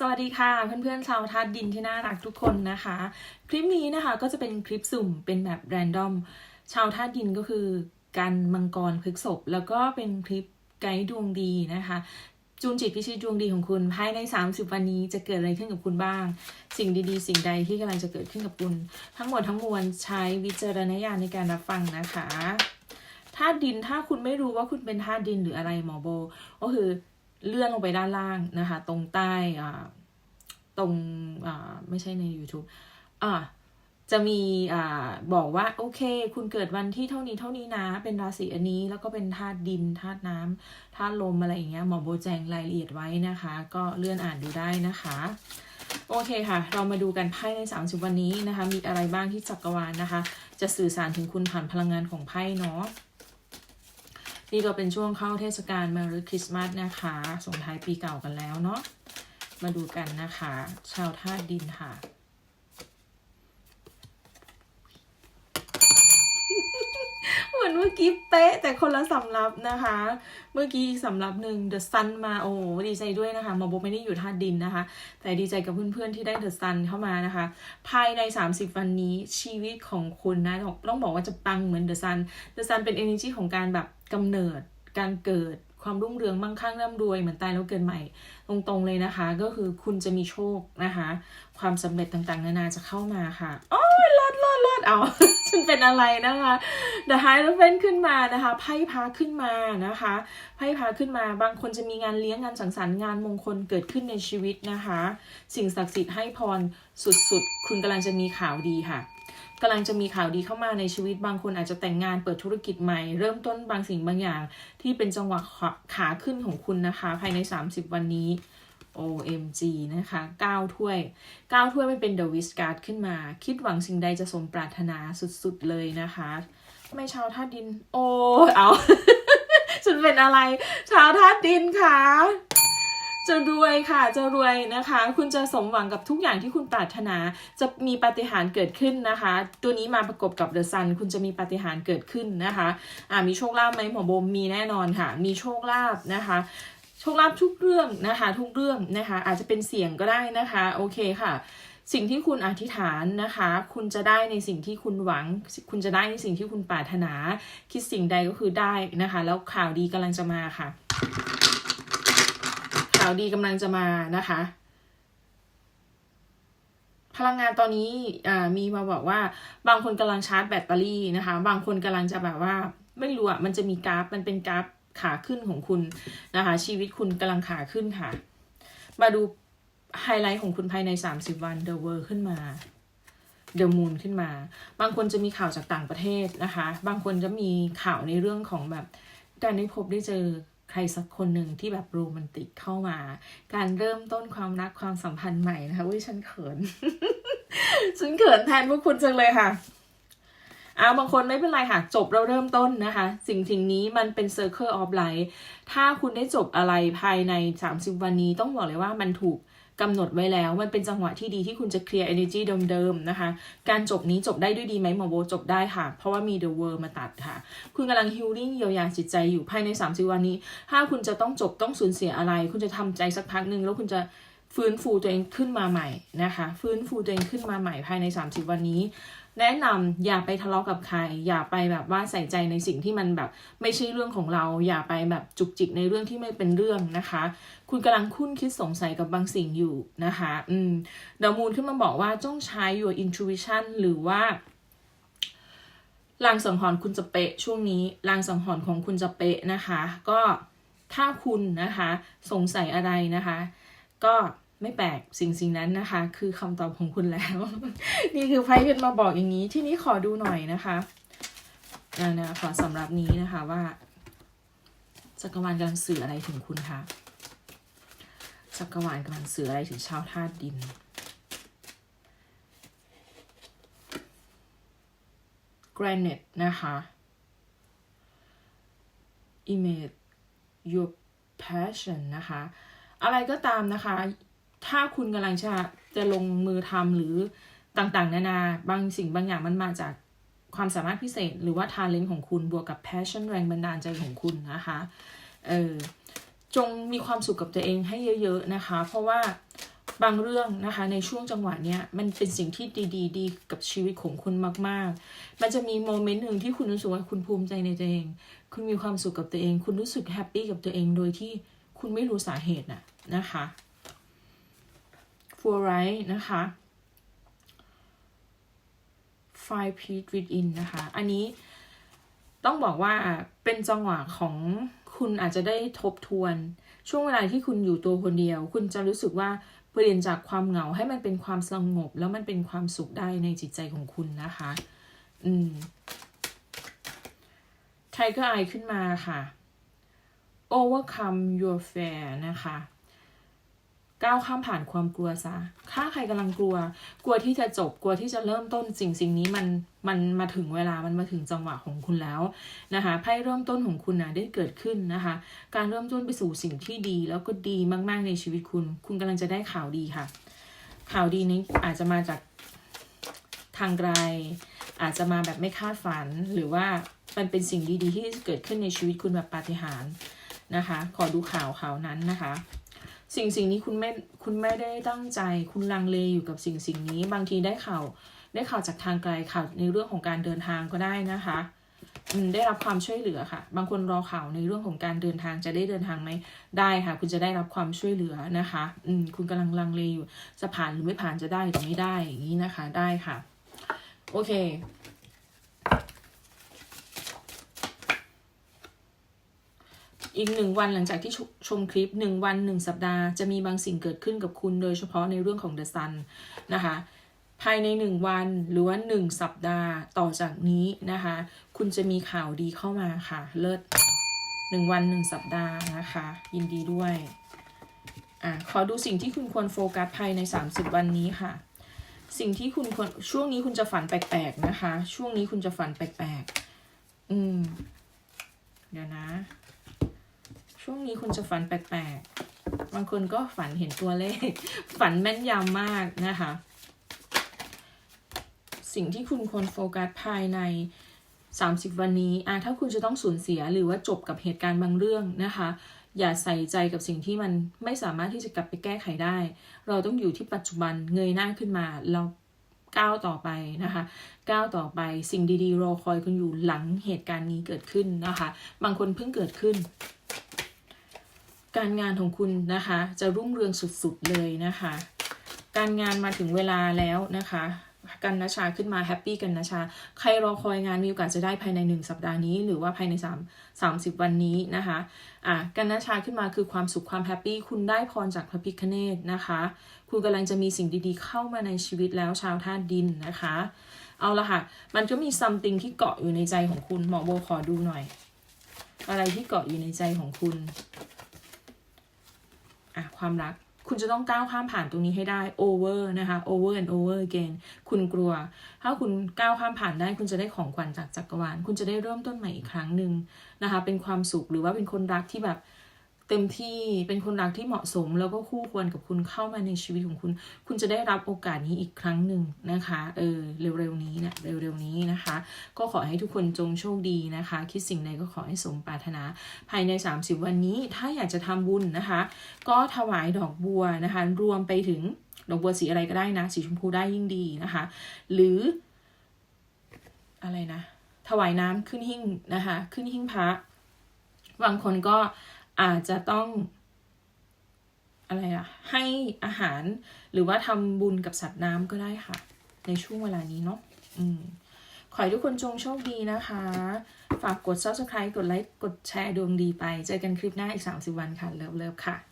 สวัสดีค่ะเพื่อนๆชาวธาตุดินที่น่ารักทุกคนนะคะ คลิปนี้นะคะก็จะเป็นคลิปสุ่มเป็นแบบแรนดอมชาวธาตุดินก็คือการมังกรพฤกษบแล้วก็เป็นคลิปไกด์ดวงดีนะคะ จูนจิตพิชิตดวงดีของคุณภายใน 30 วันนี้จะเกิดอะไรขึ้นกับคุณบ้าง สิ่งดีๆ สิ่งใดที่กำลังจะเกิดขึ้นกับคุณ ทั้งหมดทั้งมวลใช้วิจารณญาณในการรับฟังนะคะธาตุดินถ้าคุณไม่รู้ว่าคุณเป็นธาตุดินหรืออะไรหมอโบ ก็คือ เลื่อนลงไปด้านล่างนะคะ ตรงใต้อ่าตรงอ่าไม่ใช่ใน YouTube อ่าจะมีอ่าบอกว่าโอเค คุณเกิดวันที่เท่านี้เท่านี้นะ เป็นราศีอันนี้แล้วก็เป็นธาตุดินธาตุน้ำธาตุลมอะไรอย่างเงี้ยหมอโบแจงรายละเอียดไว้นะคะ ก็เลื่อนอ่านดูได้นะคะ โอเคค่ะ เรามาดูกันไพ่ใน 30 วันนี้นะคะ มีอะไรบ้างที่จักรวาลนะคะ จะสื่อสารถึงคุณผ่านพลังงานของไพ่เนาะ นี่ก็เป็นช่วงเข้าเทศกาลมารือคริสต์มาสนะคะ ส่งท้ายปีเก่ากันแล้วเนาะ มาดูกันนะคะ ชาวธาตุดินค่ะ เหมือนเมื่อกี้เป๊ะ แต่คนละสำรับนะคะ เมื่อกี้สำรับหนึ่ง The Sun มาโอ้ดีใจด้วยนะคะมอโบไม่ได้อยู่ธาตุดินนะคะ แต่ดีใจกับเพื่อนๆที่ได้ The Sun เข้ามานะคะ ภายใน 30 วันนี้ชีวิตของคุณนะ ต้องต้องบอกว่าจะปังเหมือน The Sun The Sun เป็น energy ของการแบบ กำเนิดการเกิดความรุ่งเรืองมั่งคั่งร่ำรวยเหมือนตายแล้วเกิดใหม่ ตรงๆเลยนะคะ ก็คือคุณจะมีโชคนะคะ ความสำเร็จต่างๆ นานาจะเข้ามาค่ะโอ้ยลิศเลิศเลิศเอาฉันเป็นอะไรนะคะ The High e r o p h a n ขึ้นมานะคะไพ่พาขึ้นมานะคะไพ่พาขึ้นมาบางคนจะมีงานเลี้ยงงานสังสรรค์งานมงคลเกิดขึ้นในชีวิตนะคะ สิ่งศักดิ์สิทธิ์ให้พรสุดๆ คุณกำลังจะมีข่าวดีค่ะ กำลังจะมีข่าวดีเข้ามาในชีวิตบางคนอาจจะแต่งงานเปิดธุรกิจใหม่ เริ่มต้นบางสิ่งบางอย่าง ที่เป็นจังหวะขาขาขึ้นของคุณนะคะ ภายใน 30 วันนี้ OMG นะคะ 9 ถ้วย 9 ถ้วยไม่เป็นเดวิสการ์ดขึ้นมา คิดหวังสิ่งใดจะสมปรารถนาสุดๆเลยนะคะไม่ชาวธาตุดิน โอ้เอาฉันเป็นอะไร ชาวธาตุดินค่ะ จะรวยค่ะ จะรวยนะคะ คุณจะสมหวังกับทุกอย่างที่คุณปรารถนา จะมีปาฏิหาริย์เกิดขึ้นนะคะ ตัวนี้มาประกบกับเดอะซัน คุณจะมีปาฏิหาริย์เกิดขึ้นนะคะ อ่ามีโชคลาภไหมหมอโบมมีแน่นอนค่ะ มีโชคลาภนะคะโชคลาภทุกเรื่องนะคะ ทุกเรื่องนะคะ อาจจะเป็นเสียงก็ได้นะคะ โอเคค่ะ สิ่งที่คุณอธิษฐานนะคะ คุณจะได้ในสิ่งที่คุณหวัง คุณจะได้ในสิ่งที่คุณปรารถนา คิดสิ่งใดก็คือได้นะคะ แล้วข่าวดีกำลังจะมาค่ะาวดีกำลังจะมานะคะ พลังงานตอนนี้มีมาบอกว่า บางคนกำลังชาร์จแบตเตอรี่นะคะ บางคนกำลังจะแบบว่า ไม่รู้อะมันจะมีกราฟ มันเป็นกราฟขาขึ้นของคุณนะคะ ชีวิตคุณกำลังขาขึ้นค่ะ มาดูไฮไลท์ของคุณภายใน 30 วัน The World ขึ้นมา The Moon ขึ้นมา บางคนจะมีข่าวจากต่างประเทศนะคะ บางคนจะมีข่าวในเรื่องของแบบการได้พบได้เจอ ใครสักคนหนึ่งที่แบบโรแมนติกเข้ามา การเริ่มต้นความรักความสัมพันธ์ใหม่นะคะอุ้ยฉันเขิน ฉันเขินแทนพวกคุณจังเลยค่ะเอาบางคนไม่เป็นไรค่ะจบเราเริ่มต้นนะคะ สิ่งสิ่งนี้มันเป็น Circle of Life ถ้าคุณได้จบอะไรภายใน 30 วันนี้ต้องบอกเลยว่ามันถูก กำหนดไว้แล้ว มันเป็นจังหวะที่ดีที่คุณจะเคลียร์ energy เดิมๆนะคะ การจบนี้จบได้ด้วยดีไหมหมอโบจบได้ค่ะ เพราะว่ามี the world มาตัดค่ะ คุณกำลัง healing เยียวยาจิตใจอยู่ภายใน 30 วันนี้ ถ้าคุณจะต้องจบต้องสูญเสียอะไร คุณจะทำใจสักพักหนึ่งแล้วคุณจะฟื้นฟูตัวเองขึ้นมาใหม่นะคะ ฟื้นฟูตัวเองขึ้นมาใหม่ภายใน 30 วันนี้ แนะนำอย่าไปทะเลาะกับใคร อย่าไปแบบว่าใส่ใจในสิ่งที่มันแบบไม่ใช่เรื่องของเรา อย่าไปแบบจุกจิกในเรื่องที่ไม่เป็นเรื่องนะคะ คุณกำลังคุ้นคิดสงสัยกับบางสิ่งอยู่นะคะ อืมดามูลขึ้นมาบอกว่าต้องใช้ your intuition หรือว่าลางสังหรณ์คุณจะเป๊ะช่วงนี้ลางสังหรณ์ของคุณจะเป๊ะนะคะ ก็ถ้าคุณนะคะ สงสัยอะไรนะคะ ก็ ไม่แปลกสิ่งสิ่งนั้นนะคะ คือคำตอบของคุณแล้ว นี่คือไพ่ขึ้นมาบอกอย่างนี้ ที่นี้ขอดูหน่อยนะคะนะนะขอสำหรับนี้นะคะว่าจักรวาลกำลังสื่ออะไรถึงคุณคะจักรวาลกำลังสื่ออะไรถึงชาวธาตุดิน granite นะคะ image your passion นะคะ อะไรก็ตามนะคะ ถ้าคุณกำลังจะจะลงมือทำหรือต่างๆ นานาบางสิ่งบางอย่างมันมาจากความสามารถพิเศษ หรือว่า talent ของคุณบวกกับ passion แรงบันดาลใจของคุณนะคะเออจงมีความสุขกับตัวเองให้เยอะ ๆนะคะ เพราะว่าบางเรื่องนะคะในช่วงจังหวะเนี้ยมันเป็นสิ่งที่ดีดีดีกับชีวิตของคุณมากๆ มันจะมีโมเมนต์หนึ่งที่คุณรู้สึกว่าคุณภูมิใจในตัวเอง คุณมีความสุขกับตัวเอง คุณรู้สึกแฮปปี้กับตัวเองโดยที่คุณไม่รู้สาเหตุน่ะนะคะ ฟัวไรนะคะ five feet within นะคะ อันนี้ต้องบอกว่าเป็นจังหวะของคุณอาจจะได้ทบทวน ช่วงเวลาที่คุณอยู่ตัวคนเดียว คุณจะรู้สึกว่าเปลี่ยนจากความเหงาให้มันเป็นความสงบ แล้วมันเป็นความสุขได้ในจิตใจของคุณนะคะ อืมไทเกอร์ไอขึ้นมาค่ะ overcome your fear นะคะ ก้าวข้ามผ่านความกลัวซะ ถ้าใครกำลังกลัว กลัวที่จะจบ กลัวที่จะเริ่มต้นสิ่งสิ่งนี้มัน มันมาถึงเวลา มันมาถึงจังหวะของคุณแล้วนะคะไพ่เริ่มต้นของคุณนะได้เกิดขึ้นนะคะ การเริ่มต้นไปสู่สิ่งที่ดี แล้วก็ดีมากๆในชีวิตคุณ คุณกำลังจะได้ข่าวดีค่ะ ข่าวดีนี้อาจจะมาจากทางไกล อาจจะมาแบบไม่คาดฝัน หรือว่ามันเป็นสิ่งดีๆ ที่เกิดขึ้นในชีวิตคุณแบบปาฏิหาริย์นะคะ ขอดูข่าวข่าวนั้นนะคะ สิ่งสิ่งนี้คุณไม่คุณไม่ได้ตั้งใจ คุณลังเลอยู่กับสิ่งสิ่งนี้ บางทีได้ข่าวได้ข่าวจากทางไกลข่าวในเรื่องของการเดินทางก็ได้นะคะอืมได้รับความช่วยเหลือค่ะ บางคนรอข่าวในเรื่องของการเดินทางจะได้เดินทางไหมได้ค่ะ คุณจะได้รับความช่วยเหลือนะคะ อืมคุณกำลังลังเลอยู่จะผ่านหรือไม่ผ่านจะได้หรือไม่ได้อย่างนี้นะคะ ได้ค่ะ โอเค อีกหนึ่งวันหลังจากที่ชมคลิปหนึ่งวันหนึ่งสัปดาห์จะมีบางสิ่งเกิดขึ้นกับคุณโดยเฉพาะในเรื่องของ The Sun นะคะภายในหนึ่งวันหรือว่าหนึ่งสัปดาห์ต่อจากนี้นะคะ คุณจะมีข่าวดีเข้ามาค่ะ เลิศหนึ่งวันหนึ่งสัปดาห์นะคะ ยินดีด้วยอะขอดูสิ่งที่คุณควรโฟกัสภายใน 30 วันนี้ค่ะ สิ่งที่คุณควรช่วงนี้คุณจะฝันแปลกๆนะคะ ช่วงนี้คุณจะฝันแปลกๆ อืม เดี๋ยวนะ ช่วงนี้คุณจะฝันแปลกๆ บางคนก็ฝันเห็นตัวเลข ฝันแม่นยำมากนะคะ สิ่งที่คุณควรโฟกัสภายใน 30 วันนี้อะถ้าคุณจะต้องสูญเสียหรือว่าจบกับเหตุการณ์บางเรื่องนะคะ อย่าใส่ใจกับสิ่งที่มันไม่สามารถที่จะกลับไปแก้ไขได้ เราต้องอยู่ที่ปัจจุบันเงยหน้าขึ้นมาเราก้าวต่อไปนะคะก้าวต่อไปสิ่งดีๆรอคอยคุณอยู่หลังเหตุการณ์นี้เกิดขึ้นนะคะ บางคนเพิ่งเกิดขึ้น การงานของคุณนะคะ จะรุ่งเรืองสุดๆเลยนะคะ การงานมาถึงเวลาแล้วนะคะกันนชาขึ้นมาแฮปปี้กันนชา ใครรอคอยงานมีโอกาสจะได้ภายในหนึ่งสัปดาห์นี้ หรือว่าภายใน 3 30 วันนี้นะคะอะกันนชาขึ้นมาคือความสุขความแฮปปี้คุณได้พรจากพระพิคเนตนะคะ คุณกำลังจะมีสิ่งดีๆ เข้ามาในชีวิตแล้วชาวธาตุดินนะคะ เอาละค่ะ มันก็มีซัมติงที่เกาะอยู่ในใจของคุณหมอโบขอดูหน่อย อะไรที่เกาะอยู่ในใจของคุณ อะความรักคุณจะต้องก้าวข้ามผ่านตรงนี้ให้ได้ over นะคะ over and over again คุณกลัว ถ้าคุณก้าวข้ามผ่านได้ คุณจะได้ของขวัญจากจักรวาล คุณจะได้เริ่มต้นใหม่อีกครั้งหนึ่งนะคะ เป็นความสุขหรือว่าเป็นคนรักที่แบบ เต็มที่เป็นคนรักที่เหมาะสม แล้วก็คู่ควรกับคุณเข้ามาในชีวิตของคุณ คุณจะได้รับโอกาสนี้อีกครั้งหนึ่งนะคะเออเร็วๆนี้นะเร็วๆนี้นะคะ ก็ขอให้ทุกคนจงโชคดีนะคะ คิดสิ่งใดก็ขอให้สมปรารถนา ภายใน 30 วันนี้ถ้าอยากจะทำบุญนะคะ ก็ถวายดอกบัวนะคะ รวมไปถึงดอกบัวสีอะไรก็ได้นะ สีชมพูได้ยิ่งดีนะคะ หรือ อะไรนะ ถวายน้ำขึ้นหิ้งนะคะ ขึ้นหิ้งพระบางคนก็ อาจจะต้องอะไรอะให้อาหารหรือว่าทำบุญกับสัตว์น้ำก็ได้ค่ะ ในช่วงเวลานี้เนาะอืมขอให้ทุกคนจงโชคดีนะคะ ฝากกด subscribe กดไลค์ กดแชร์ดวงดีไป เจอกันคลิปหน้าอีก 30 วันค่ะ เลิฟๆค่ะ